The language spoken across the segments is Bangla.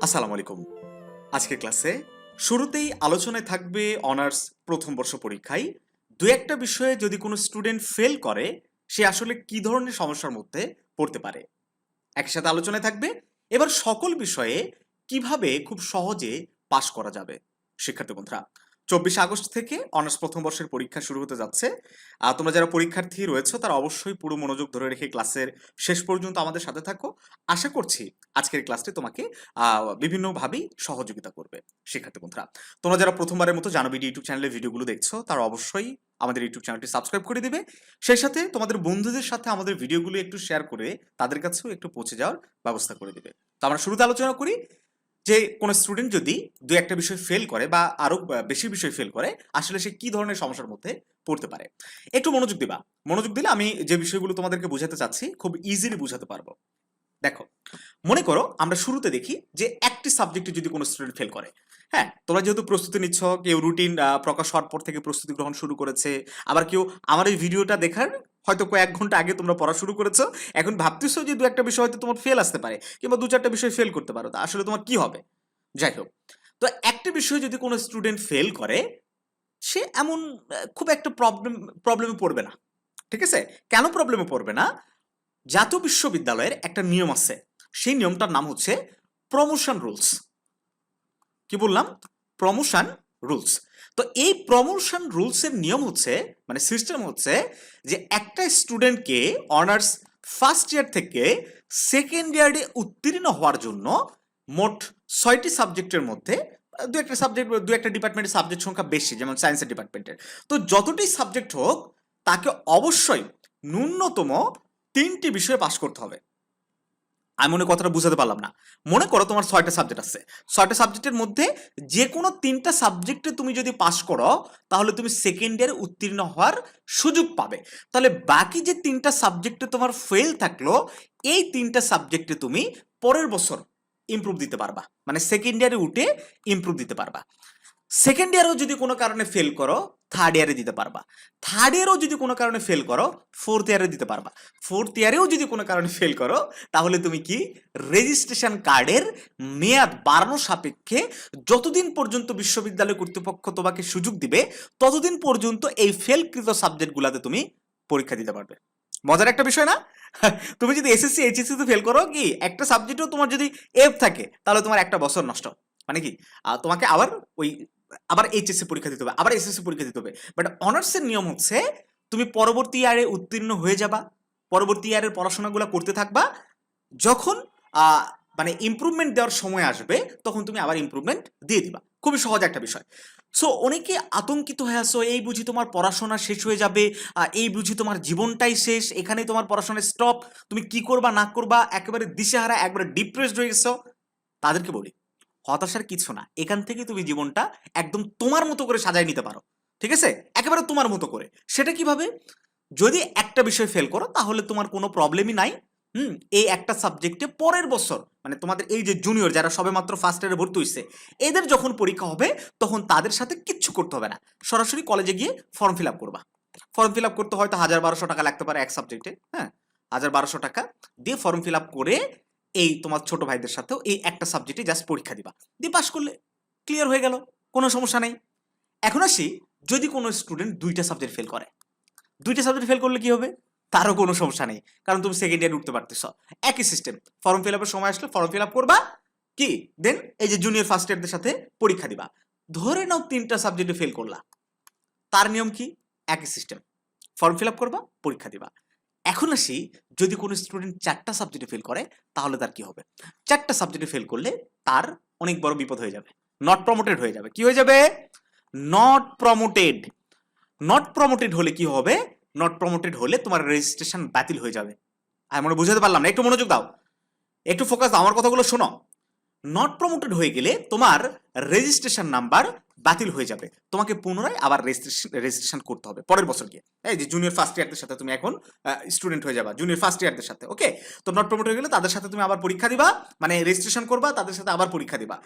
আসসালামু আলাইকুম। আজকে ক্লাসে শুরুতেই আলোচনায় থাকবে অনার্স প্রথম বর্ষ পরীক্ষায়। দু একটা বিষয়ে যদি কোনো স্টুডেন্ট ফেল করে, সে আসলে কি ধরনের সমস্যার মধ্যে পড়তে পারে? একসাথে আলোচনায় থাকবে। এবার সকল বিষয়ে কীভাবে খুব সহজে পাশ করা যাবে? শিক্ষার্থী বন্ধুরা চব্বিশে আগস্ট থেকে অনার্স প্রথম বর্ষের পরীক্ষা শুরু হতে যাচ্ছে। আর তোমরা যারা পরীক্ষার্থী রয়েছে, তারা অবশ্যই পুরো মনোযোগ ধরে রেখে ক্লাসের শেষ পর্যন্ত আমাদের সাথে থাকো। আশা করছি আজকের ক্লাসটি তোমাকে বিভিন্নভাবেই সহযোগিতা করবে। শিক্ষার্থী বন্ধুরা, তোমরা যারা প্রথমবারের মতো জানবি ইউটিউব চ্যানেলে ভিডিওগুলো দেখছ, তারা অবশ্যই আমাদের ইউটিউব চ্যানেলটি সাবস্ক্রাইব করে দিবে। সেই সাথে তোমাদের বন্ধুদের সাথে আমাদের ভিডিওগুলো একটু শেয়ার করে তাদের কাছেও একটু পৌঁছে যাওয়ার ব্যবস্থা করে দিবে। তো আমরা শুরুতে আলোচনা করি যে কোনো স্টুডেন্ট যদি দু একটা বিষয় ফেল করে বা আরও বেশি বিষয় ফেল করে, আসলে সে কি ধরনের সমস্যার মধ্যে পড়তে পারে? একটু মনোযোগ দিবা। মনোযোগ দিলে আমি যে বিষয়গুলো তোমাদেরকে বোঝাতে চাচ্ছি, খুব ইজিলি বোঝাতে পারব। দেখো, মনে করো আমরা শুরুতে দেখি যে একটি সাবজেক্টে যদি কোনো স্টুডেন্ট ফেল করে হ্যাঁ তোমরা যেহেতু প্রস্তুতি নিচ্ছ, কেউ রুটিন প্রকাশ হওয়ার পর থেকে প্রস্তুতি গ্রহণ শুরু করেছে, আবার কেউ আমার এই ভিডিওটা দেখার হয়তো কয়েক ঘণ্টা আগে তোমরা পড়া শুরু করেছ। এখন ভাবতেছো যে দু একটা বিষয় হয়তো তোমার ফেল আসতে পারে, কিংবা দু চারটা বিষয় ফেল করতে পারো। তা আসলে তোমার কি হবে? যাই হোক, তো একটা বিষয় যদি কোনো স্টুডেন্ট ফেল করে, সে এমন খুব একটা প্রবলেম প্রবলেমে পড়বে না। ঠিক আছে? কেন প্রবলেমে পড়বে না? জাতীয় বিশ্ববিদ্যালয়ের একটা নিয়ম আছে। সেই নিয়মটার নাম হচ্ছে প্রমোশন রুলস কি বললাম? প্রমোশন রুলস তো এই প্রমোশন রুলসের নিয়ম হচ্ছে মানে সিস্টেম হচ্ছে যে একটা স্টুডেন্টকে অনার্স ফার্স্ট ইয়ার থেকে সেকেন্ড ইয়ারে উত্তীর্ণ হওয়ার জন্য মোট ছয়টি সাবজেক্টের মধ্যে, দু একটা সাবজেক্ট দু একটা ডিপার্টমেন্টের সাবজেক্ট সংখ্যা বেশি, যেমন সায়েন্সের ডিপার্টমেন্টের তো যতটি সাবজেক্ট হোক, তাকে অবশ্যই ন্যূনতম তিনটি বিষয়ে পাশ করতে হবে। আমি মনে কথাটা বুঝাতে পারলাম না। মনে করো তোমার ছয়টা সাবজেক্ট আছে। ছয়টা সাবজেক্টের মধ্যে যে কোনো তিনটা সাবজেক্টে তুমি যদি পাশ করো, তাহলে তুমি সেকেন্ড ইয়ারে উত্তীর্ণ হওয়ার সুযোগ পাবে। তাহলে বাকি যে তিনটা সাবজেক্টে তোমার ফেল থাকল, এই তিনটা সাবজেক্টে তুমি পরের বছর ইমপ্রুভ দিতে পারবা। মানে সেকেন্ড ইয়ারে উঠে ইমপ্রুভ দিতে পারবা। সেকেন্ড ইয়ারেও যদি কোনো কারণে ফেল করো থার্ড ইয়ারে দিতে পারবা। থার্ড ইয়ারেও যদি কোনো কারণে ফেল করো ফোর্থ ইয়ারে দিতে পারবা। ফোর্থ ইয়ারেও যদি কোনো কারণে ফেল করো, তাহলে তুমি কি রেজিস্ট্রেশন কার্ডের মেয়াদ বাড়ানোর সাপেক্ষে যতদিন পর্যন্ত বিশ্ববিদ্যালয় কর্তৃপক্ষ তোমাকে সুযোগ দিবে, ততদিন পর্যন্ত এই ফেলকৃত সাবজেক্টগুলোতে তুমি পরীক্ষা দিতে পারবে। মজার একটা বিষয় না? তুমি যদি এসএসসি এইচএসসিতে ফেল করো, কি একটা সাবজেক্টেও তোমার যদি এফ থাকে, তাহলে তোমার একটা বছর নষ্ট। মানে কি? তোমাকে আবার ওই, আবার এইচএসসি পরীক্ষা দিতে হবে, আবার এসএসসি পরীক্ষা দিতে হবে। বাট অনার্সের নিয়ম হচ্ছে, তুমি পরবর্তী ইয়ারে উত্তীর্ণ হয়ে যাবা, পরবর্তী ইয়ারের পড়াশোনাগুলো করতে থাকবা, যখন মানে ইমপ্রুভমেন্ট দেওয়ার সময় আসবে, তখন তুমি আবার ইমপ্রুভমেন্ট দিয়ে দিবা। খুবই সহজ একটা বিষয়। সো অনেকে আতঙ্কিত হয়ে আসো এই বুঝি তোমার পড়াশোনা শেষ হয়ে যাবে এই বুঝি তোমার জীবনটাই শেষ, এখানেই তোমার পড়াশোনা স্টপ তুমি কি করবা না করবা, একেবারে দিশেহারা, একবারে ডিপ্রেসড হয়ে গেছো। তাদেরকে বলি হতাশার কিছু না। এখান থেকে তুমি জীবনটা একদম তোমার মতো করে সাজায় নিতে পারো। ঠিক আছে? একেবারে তোমার মতো করে। সেটা কীভাবে? যদি একটা বিষয় ফেল করো, তাহলে তোমার কোনো প্রবলেমই নাই। হুম? এই একটা সাবজেক্টে পরের বছর মানে তোমাদের এই যে জুনিয়র যারা সবেমাত্র ফার্স্ট ইয়ারে ভর্তি হয়েছে এদের যখন পরীক্ষা হবে, তখন তাদের সাথে কিচ্ছু করতে হবে না। সরাসরি কলেজে গিয়ে ফর্ম ফিল আপ করবা। ফর্ম ফিল আপ করতে হয়তো হাজার বারোশো টাকা লাগতে পারে এক সাবজেক্টে হ্যাঁ? হাজার বারোশো টাকা দিয়ে ফর্ম ফিল আপ করে এই তোমার ছোট ভাইদের সাথেও এই একটা সাবজেক্টে জাস্ট পরীক্ষা দিবা। দিয়ে পাশ করলে ক্লিয়ার হয়ে গেল, কোনো সমস্যা নেই। এখন আসি, যদি কোনো স্টুডেন্ট দুইটা সাবজেক্ট ফেল করে, দুইটা সাবজেক্ট ফেল করলে কি হবে? তারও কোনো সমস্যা নেই, কারণ তুমি সেকেন্ড ইয়ার উঠতে পারতেছ। একই সিস্টেম ফর্ম ফিল আপের সময় আসলে ফর্ম ফিল আপ করবা, কি? দেন এই যে জুনিয়র ফার্স্ট ইয়ারদের সাথে পরীক্ষা দিবা। ধরে নাও তিনটা সাবজেক্টে ফেল করলা, তার নিয়ম কি? একই সিস্টেম ফর্ম ফিল আপ করবা, পরীক্ষা দিবা। এখন আসি যদি কোনো স্টুডেন্ট চারটা সাবজেক্টে ফেল করে, তাহলে তার কি হবে? চারটা সাবজেক্টে ফেল করলে তার অনেক বড় বিপদ হয়ে যাবে। নট প্রমোটেড হয়ে যাবে। কি হয়ে যাবে? নট প্রমোটেড নট প্রমোটেড হলে কি হবে? নট প্রমোটেড হলে তোমার রেজিস্ট্রেশন বাতিল হয়ে যাবে। আমি মনে বুঝাতে পারলাম না। একটু মনোযোগ দাও। একটু ফোকাস দাও। আমার কথাগুলো শোনো। নট প্রমোটেড হয়ে গেলে তোমার রেজিস্ট্রেশন নাম্বার বাতিল হয়ে যাবে। তোমাকে পুনরায় আবার রেজিস্ট্রেশন রেজিস্ট্রেশন করতে হবে পরের বছর গিয়ে। এই যে জুনিয়র ফার্স্ট ইয়ারদের সাথে তুমি এখন স্টুডেন্ট হয়ে যাবা জুনিয়র ফার্স্ট ইয়ারদের সাথে ওকে তো নট প্রমোট হয়ে গেলে তাদের সাথে তুমি আবার পরীক্ষা দিবা মানে রেজিস্ট্রেশন করবা, তাদের সাথে আবার পরীক্ষা দিবা।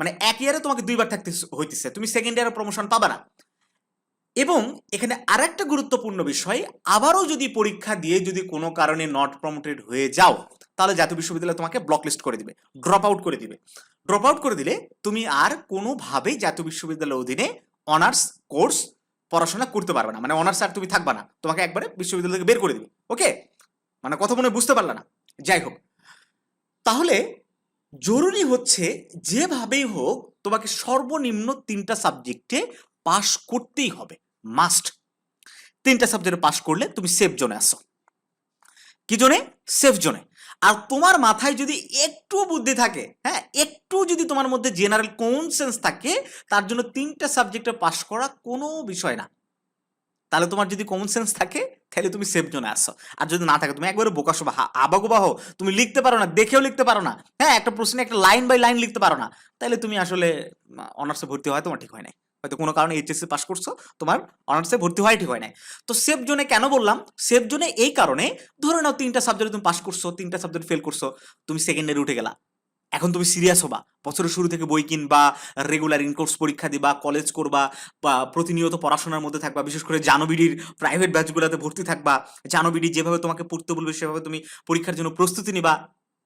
মানে এক ইয়ারে তোমাকে দুইবার থাকতে হইতেছে, তুমি সেকেন্ড ইয়ারে প্রমোশন পাবা না। এবং এখানে আরেকটা গুরুত্বপূর্ণ বিষয়, আবারও যদি পরীক্ষা দিয়ে যদি কোনো কারণে নট প্রমোটেড হয়ে যাও তাহলে জাতীয় বিশ্ববিদ্যালয় তোমাকে ব্লক লিস্ট করে দিবে ড্রপ আউট করে দিবে। ড্রপ আউট করে দিলে তুমি আর কোনোভাবেই জাতীয় বিশ্ববিদ্যালয়ের অধীনে অনার্স কোর্স পড়াশোনা করতে পারবে না। মানে অনার্স আর তুমি থাকবে না, তোমাকে একবারে বিশ্ববিদ্যালয় থেকে বের করে দিবে ওকে মানে কথা মনে বুঝতে পারলে না। যাই হোক, তাহলে জরুরি হচ্ছে যেভাবেই হোক তোমাকে সর্বনিম্ন তিনটা সাবজেক্টে পাশ করতেই হবে মাস্ট তিনটা সাবজেক্টে পাশ করলে তুমি সেফ জোনে আসো কি জোনে? সেফ জোনে আর তোমার মাথায় যদি একটু বুদ্ধি থাকে হ্যাঁ একটু যদি তোমার মধ্যে জেনারেল কমন সেন্স থাকে, তার জন্য তিনটা সাবজেক্টে পাশ করা কোনো বিষয় না। তাহলে তোমার যদি কমন সেন্স থাকে, তাহলে তুমি সেফ জোনে আসো আর যদি না থাকে, তুমি একবারে বোকাশো বা আবাগোবাহ, তুমি লিখতে পারো না, দেখেও লিখতে পারো না। হ্যাঁ একটা প্রশ্নে একটা লাইন বাই লাইন লিখতে পারো না। তাহলে তুমি আসলে অনার্সে ভর্তি হয় তোমার ঠিক হয় নাই। হয়তো কোনো কারণে এইচএসসি পাস করছ, তোমার অনার্সে ভর্তি হয় ঠিক হয় নাই। তো সেফ জোনে কেন বললাম? সেফ জোনে এই কারণে ধরে নাও তিনটা সাবজেক্টে তুমি পাস করছ, তিনটা সাবজেক্ট ফেল করছ, তুমি সেকেন্ডারি উঠে গেলা। এখন তুমি সিরিয়াস হবা। বছরের শুরু থেকে বই কিনবা রেগুলার ইনকোর্স পরীক্ষা দিবা কলেজ করবা, বা প্রতিনিয়ত পড়াশোনার মধ্যে থাকবা, বিশেষ করে জানবিডির প্রাইভেট ব্যাচগুলোতে ভর্তি থাকবা জানবিডি যেভাবে তোমাকে পড়তে বলবে, সেভাবে তুমি পরীক্ষার জন্য প্রস্তুতি নিবা।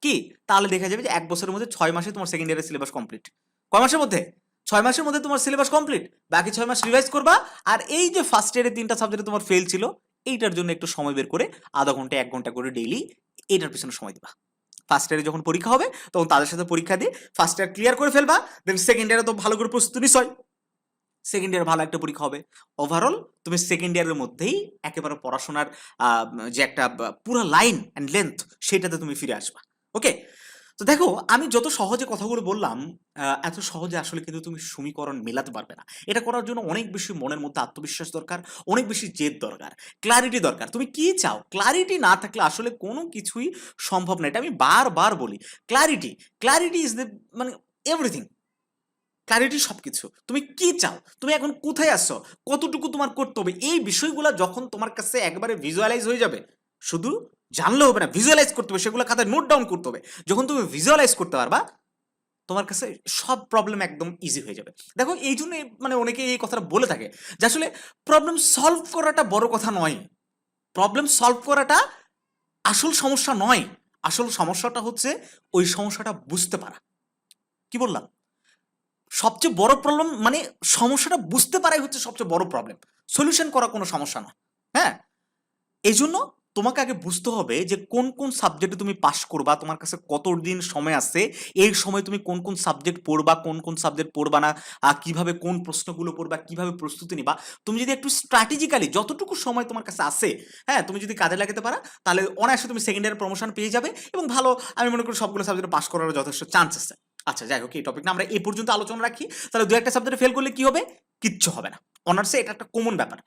কি? তাহলে দেখা যাবে যে এক বছরের মধ্যে ছয় মাসে তোমার সেকেন্ড ইয়ারের সিলেবাস কমপ্লিট কয় মাসের মধ্যে? ছয় মাসের মধ্যে তোমার সিলেবাস কমপ্লিট বাকি ছয় মাস রিভাইজ করবা, আর এই যে ফার্স্ট ইয়ারে তিনটা সাবজেক্টে তোমার ফেল ছিল, এইটার জন্য একটু সময় বের করে আধা ঘণ্টা, এক ঘণ্টা করে ডেইলি এইটার পিছনে সময় দিবা। ফার্স্ট ইয়ারে যখন পরীক্ষা হবে, তখন তাদের সাথে পরীক্ষা দিয়ে ফার্স্ট ইয়ার ক্লিয়ার করে ফেলবা দেন সেকেন্ড ইয়ারে তো ভালো করে প্রস্তুতি নিশ্চয় সেকেন্ড ইয়ার ভালো একটা পরীক্ষা হবে। ওভারঅল তুমি সেকেন্ড ইয়ারের মধ্যেই একেবারে পড়াশোনার যে একটা, পুরো লাইন অ্যান্ড লেন্থ সেটাতে তুমি ফিরে আসবা। ওকে তো দেখো, আমি যত সহজে কথাগুলো বললাম এত সহজে আসলে কিন্তু তুমি সমীকরণ মেলাতে পারবে না। এটা করার জন্য অনেক বেশি মনের মধ্যে আত্মবিশ্বাস দরকার, অনেক বেশি জেদ দরকার ক্লারিটি দরকার। তুমি কি চাও? ক্লারিটি না থাকলে আসলে কোনো কিছুই সম্ভব না। এটা আমি বারবার বলি ক্লারিটি ক্লারিটি ইজ দ্য মানে এভরিথিং ক্লারিটি সব কিছু তুমি কি চাও? তুমি এখন কোথায় আসছো কতটুকু তোমার করতে হবে এই বিষয়গুলো যখন তোমার কাছে একবারে ভিজুয়ালাইজ হয়ে যাবে, শুধু জানলেও হবে না ভিজুয়ালাইজ করতে হবে, সেগুলো খাতায় নোট ডাউন করতে হবে। যখন তুমি ভিজুয়ালাইজ করতে পারবা, তোমার কাছে সব প্রবলেম একদম ইজি হয়ে যাবে। দেখো, এই জন্য মানে অনেকে এই কথাটা বলে থাকে যে আসলে প্রবলেম সলভ করাটা বড় কথা নয়। প্রবলেম সলভ করাটা আসল সমস্যা নয়। আসল সমস্যাটা হচ্ছে ওই সমস্যাটা বুঝতে পারা। কি বললাম? সবচেয়ে বড় প্রবলেম মানে সমস্যাটা বুঝতে পারাই হচ্ছে সবচেয়ে বড় প্রবলেম সলিউশন করা কোনো সমস্যা না হ্যাঁ? এই জন্য তোমাকে আগে বুঝতে হবে যে কোন কোন সাবজেক্টে তুমি পাস করবা, তোমার কাছে কত দিন সময় আছে, এই সময় তুমি কোন কোন সাবজেক্ট পড়বা, কোন কোন সাবজেক্ট পড়বা না কীভাবে কোন প্রশ্নগুলো পড়বা, কীভাবে প্রস্তুতি নিবা। তুমি যদি একটু স্ট্র্যাটেজিক্যালি যতটুকু সময় তোমার কাছে আছে হ্যাঁ তুমি যদি কাজে লাগাতে পারো, তাহলে অনায়াসে তুমি সেকেন্ড ইয়ার প্রমোশন পেয়ে যাবে এবং ভালো, আমি মনে করি সবগুলো সাবজেক্টে পাস করার যথেষ্ট চান্স আছে। আচ্ছা যাই হোক, এই টপিক না আমরা এই পর্যন্ত আলোচনা রাখি। তাহলে দু একটা সাবজেক্টে ফেল করলে কি হবে? কিচ্ছু হবে না। অনার্সে এটা একটা কমন ব্যাপার।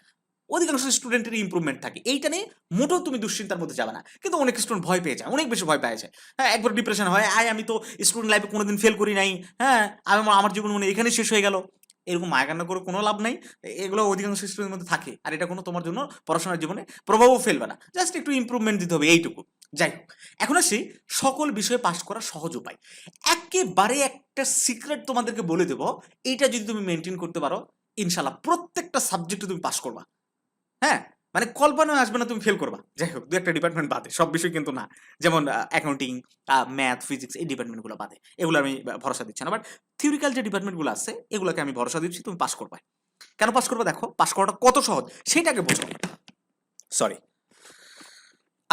অধিকাংশ স্টুডেন্টের ইম্প্রুভমেন্ট থাকে। এইটা নিয়ে মোটেও তুমি দুশ্চিন্তার মধ্যে যাবে না। কিন্তু অনেক স্টুডেন্ট ভয় পেয়ে যায়, অনেক বেশি ভয় পেয়ে যায় হ্যাঁ একবার ডিপ্রেশন হয়, আয়, আমি তো স্টুডেন্ট লাইফে কোনোদিন ফেল করি নাই। হ্যাঁ আমি আমার- জীবন মনে এখানে শেষ হয়ে গেল। এরকম মায়াকান্না করে কোনো লাভ নাই। এগুলো অধিকাংশ স্টুডেন্টের মধ্যে থাকে। আর এটা কোনো তোমার জন্য পড়াশোনার জীবনে প্রভাবও ফেলবে না। জাস্ট একটু ইম্প্রুভমেন্ট দিতে হবে, এইটুকু। যাই হোক, এখন আসি সকল বিষয়ে পাশ করার সহজ উপায়। একেবারে একটা সিক্রেট তোমাদেরকে বলে দেবো, এইটা যদি তুমি মেনটেন করতে পারো ইনশাল্লাহ প্রত্যেকটা সাবজেক্টে তুমি পাশ করবা। হ্যাঁ? মানে কল্পনায় আসবে না, তুমি ফেল করবা। যাই হোক, দু একটা ডিপার্টমেন্ট বাদে, সব বিষয় কিন্তু না। যেমন অ্যাকাউন্টিং ম্যাথ ফিজিক্স এই ডিপার্টমেন্টগুলো বাদে। এগুলো আমি ভরসা দিচ্ছি না। বাট থিওরিক্যাল যে ডিপার্টমেন্টগুলো আছে, এগুলোকে আমি ভরসা দিচ্ছি, তুমি পাস করবা কেন পাস করবে দেখো? পাস করাটা কত সহজ, সেটাকে বোঝো। সরি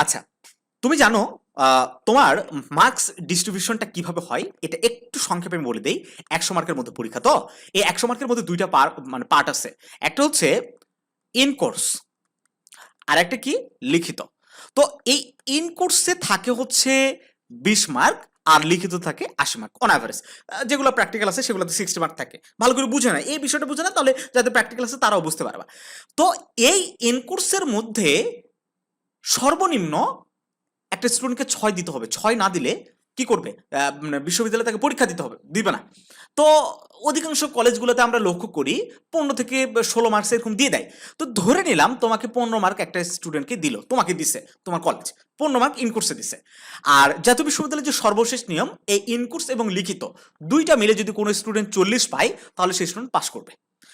আচ্ছা তুমি জানো তোমার মার্কস ডিস্ট্রিবিউশনটা কীভাবে হয়? এটা একটু সংক্ষেপে আমি বলে দেই। একশো মার্কের মধ্যে পরীক্ষা তো? এই একশো মার্কের মধ্যে দুইটা পার মানে পার্ট আছে। একটা হচ্ছে ইন কোর্স আর একটা কি? লিখিত। তো এই ইন কোর্সে থাকে হচ্ছে বিশ মার্ক আর লিখিত থাকে আশি মার্ক অন অ্যাভারেজ যেগুলো প্র্যাকটিক্যাল আছে, সেগুলোতে সিক্সটি মার্ক থাকে। ভালো করে বুঝে না। এই বিষয়টা বুঝে না, তাহলে যাদের প্র্যাকটিক্যাল আছে, তারাও বুঝতে পারবা। তো এই ইন কোর্সের মধ্যে সর্বনিম্ন একটা স্টুডেন্টকে ছয় দিতে হবে। ছয় না দিলে কি করবে? মানে বিশ্ববিদ্যালয়ে তাকে পরীক্ষা দিতে হবে, দিবে না। তো অধিকাংশ কলেজগুলোতে আমরা লক্ষ্য করি পনেরো থেকে ষোলো মার্কস এরকম দিয়ে দেয়। তো ধরে নিলাম তোমাকে পনেরো মার্ক একটা স্টুডেন্টকে দিল, তোমাকে দিছে, তোমার কলেজ পনেরো মার্ক ইনকোর্সে দিছে। আর জাতীয় বিশ্ববিদ্যালয়ের যে সর্বশেষ নিয়ম, এই ইনকোর্স এবং লিখিত, দুইটা মিলে যদি কোনো স্টুডেন্ট চল্লিশ পায়, তাহলে সেই স্টুডেন্ট পাস করবে।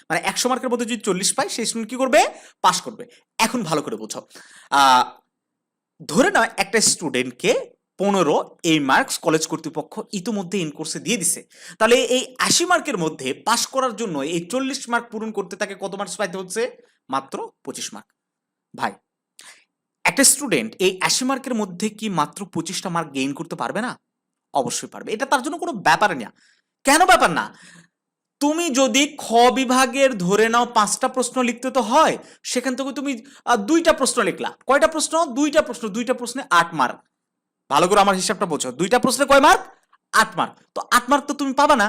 মানে একশো মার্কের মধ্যে যদি চল্লিশ পায়, সেই স্টুডেন্ট কি করবে? পাস করবে। এখন ভালো করে বোঝো ধরে নাও একটা স্টুডেন্টকে পনেরো এই মার্কস কলেজ কর্তৃপক্ষ ইতিমধ্যে ইন কোর্সে দিয়ে দিছে। তাহলে এই আশি মার্কের মধ্যে পাশ করার জন্য এই চল্লিশ মার্ক পূরণ করতে তাকে কত মার্কস পাইতে হচ্ছে? মাত্র পঁচিশ মার্ক। ভাই, একটা স্টুডেন্ট এই আশি মার্কের মধ্যে কি মাত্র পঁচিশটা মার্ক গেইন করতে পারবে না? অবশ্যই পারবে। এটা তার জন্য কোনো ব্যাপার না। কেন ব্যাপার না? তুমি যদি খ বিভাগের ধরে নাও পাঁচটা প্রশ্ন লিখতে তো হয়, সেখান থেকে তুমি দুইটা প্রশ্ন লিখলা। কয়টা প্রশ্ন? দুইটা প্রশ্ন, দুইটা প্রশ্নে আট মার্ক ভালো করে আমার হিসাবটা বোঝো। দুইটা প্রশ্নে কয় মার্ক? আট মার্ক। তো আট মার্ক তো তুমি পাবা না।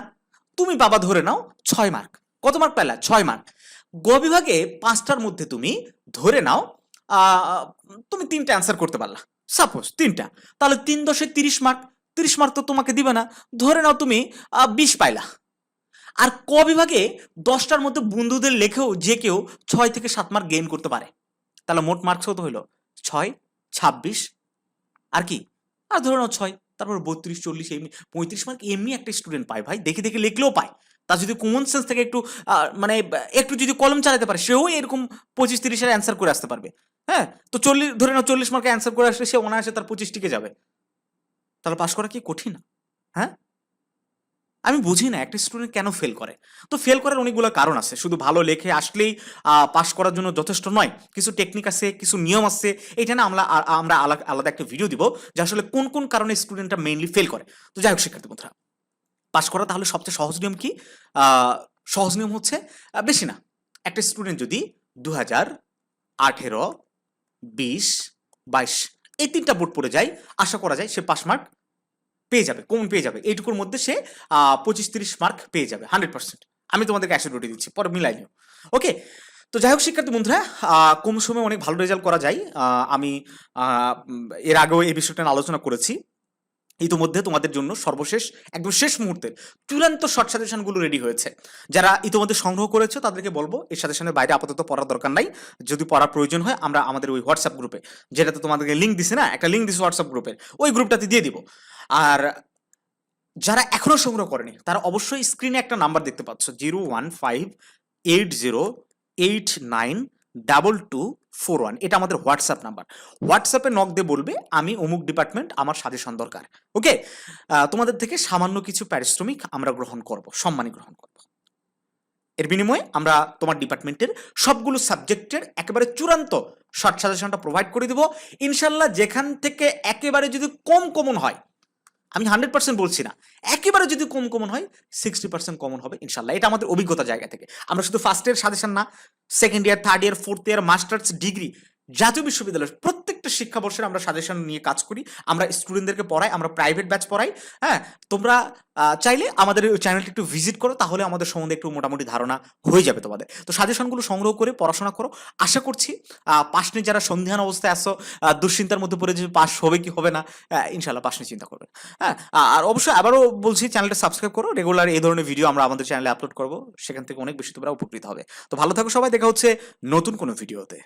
তুমি পাবা ধরে নাও ছয় মার্ক। কত মার্ক পেলা ছয় মার্ক। গ বিভাগে পাঁচটার মধ্যে তুমি ধরে নাও তুমি তিনটা অ্যান্সার করতে পারলা। সাপোজ তিনটা। তাহলে তিন দশে তিরিশ মার্ক। তিরিশ মার্ক তো তোমাকে দিবে না। ধরে নাও তুমি বিশ পাইলা। আর ক বিভাগে দশটার মধ্যে বন্ধুদের লেখেও যে কেউ ছয় থেকে সাত মার্ক গেইন করতে পারে। তাহলে মোট মার্কস কত হইল? ছয়, ছাব্বিশ। আর কি? আর ধরে নাও ছয়, তারপর বত্রিশ, চল্লিশ, এমনি পঁয়ত্রিশ মার্ক এমনি একটা স্টুডেন্ট পায় ভাই, দেখে দেখে লিখলেও পায়। তার যদি কমন সেন্স থেকে একটু মানে একটু যদি কলম চালাতে পারে, সেও এরকম পঁচিশ তিরিশের অ্যান্সার করে আসতে পারবে। হ্যাঁ? তো চল্লিশ, ধরে নাও চল্লিশ মার্কে অ্যান্সার করে আসলে সে অনায়াসে তার পঁচিশ টিকে যাবে। তাহলে পাশ করা কি কঠিন? হ্যাঁ? আমি বুঝি না, একটা স্টুডেন্ট কেন ফেল করে? তো ফেল করার অনেকগুলো কারণ আছে। শুধু ভালো লেখে আসলেই পাস করার জন্য যথেষ্ট নয়, কিছু টেকনিক আছে, কিছু নিয়ম আছে, এটা না আমরা আমরা আলা- আলাদা একটা ভিডিও দিব, যে আসলে কোন কোন কারণে স্টুডেন্টরা মেইনলি ফেল করে। তো যাই হোক, শিক্ষার্থী বন্ধুরা পাস করা তাহলে সবচেয়ে সহজ নিয়ম কি? সহজ নিয়ম হচ্ছে বেশি না। একটা স্টুডেন্ট যদি দু হাজার আঠেরো, বিশ, বাইশ, এই তিনটা বোর্ড পড়ে যায়, আশা করা যায় সে পাস মার্ক পেয়ে যাবে, কমন পেয়ে যাবে। এইটুকুর মধ্যে সে পঁচিশ তিরিশ মার্ক পেয়ে যাবে হান্ড্রেড পার্সেন্ট আমি তোমাদেরকে অ্যাসিডিটি দিচ্ছি, পরে মিলাই নিও। ওকে তো যাই হোক শিক্ষার্থী বন্ধুরা কম সময়ে অনেক ভালো রেজাল্ট করা যায়। আমি এর আগেও এই বিষয়টা আলোচনা করেছি। ইতিমধ্যে তোমাদের জন্য সর্বশেষ, একদম শেষ মুহূর্তে চূড়ান্ত শর্ট সাজেশনগুলো রেডি হয়েছে। যারা ইতিমধ্যে সংগ্রহ করেছে, তাদেরকে বলব, এই সাজেশনের বাইরে আপাতত পড়ার দরকার নাই। যদি পড়ার প্রয়োজন হয়, আমরা আমাদের ওই হোয়াটসঅ্যাপ গ্রুপে যেটাতে তোমাদেরকে লিঙ্ক দিছে না, একটা লিঙ্ক দিছে হোয়াটসঅ্যাপ গ্রুপের ওই গ্রুপটাতে দিয়ে দিব। আর যারা এখনও সংগ্রহ করেনি, তারা অবশ্যই স্ক্রিনে একটা নাম্বার দেখতে পাচ্ছ zero one five eight zero eight nine double two four one, এটা আমাদের হোয়াটসঅ্যাপ নাম্বার। হোয়াটসঅ্যাপে নক দিয়ে বলবে, আমি অমুক ডিপার্টমেন্ট আমার সাজেশন দরকার। ওকে? তোমাদের থেকে সামান্য কিছু পারিশ্রমিক আমরা গ্রহণ করব, সম্মানী গ্রহণ করব। এর বিনিময়ে আমরা তোমার ডিপার্টমেন্টের সবগুলো সাবজেক্টের একেবারে চূড়ান্ত শর্ট সাজেশনটা প্রোভাইড করে দিব। ইনশাল্লাহ যেখান থেকে একেবারে যদি কম কমন হয় আমি হান্ড্রেড পার্সেন্ট বলছি না। একেবারে যদি কম কমন হয় সিক্সটি পার্সেন্ট কমন হবে, ইনশাল্লাহ। এটা আমাদের অভিজ্ঞতা জায়গা থেকে। আমরা শুধু ফার্স্ট ইয়ার সাজেশন না second year third year fourth year masters degree জাতীয় বিশ্ববিদ্যালয়ের প্রত্যেকটা শিক্ষাবর্ষের আমরা সাজেশন নিয়ে কাজ করি। আমরা স্টুডেন্টদেরকে পড়াই, আমরা প্রাইভেট ব্যাচ পড়াই হ্যাঁ? তোমরা চাইলে আমাদের ওই চ্যানেলটি একটু ভিজিট করো, তাহলে আমাদের সম্বন্ধে একটু মোটামুটি ধারণা হয়ে যাবে তোমাদের। তো সাজেশনগুলো সংগ্রহ করে, পড়াশোনা করো। আশা করছি পাশ নিয়ে যারা সন্ধিহান অবস্থায় আসো দুশ্চিন্তার মধ্যে পড়ে যে পাস হবে কি হবে না ইনশাল্লাহ পাশ নিয়ে চিন্তা করবে। হ্যাঁ আর অবশ্যই আবারও বলছি চ্যানেলটা সাবস্ক্রাইব করো। রেগুলার এই ধরনের ভিডিও আমরা আমাদের চ্যানেলে আপলোড করব। সেখান থেকে অনেক বেশি তোমরা উপকৃত হবে। তো ভালো থাকো সবাই, দেখা হচ্ছে নতুন কোনো ভিডিওতে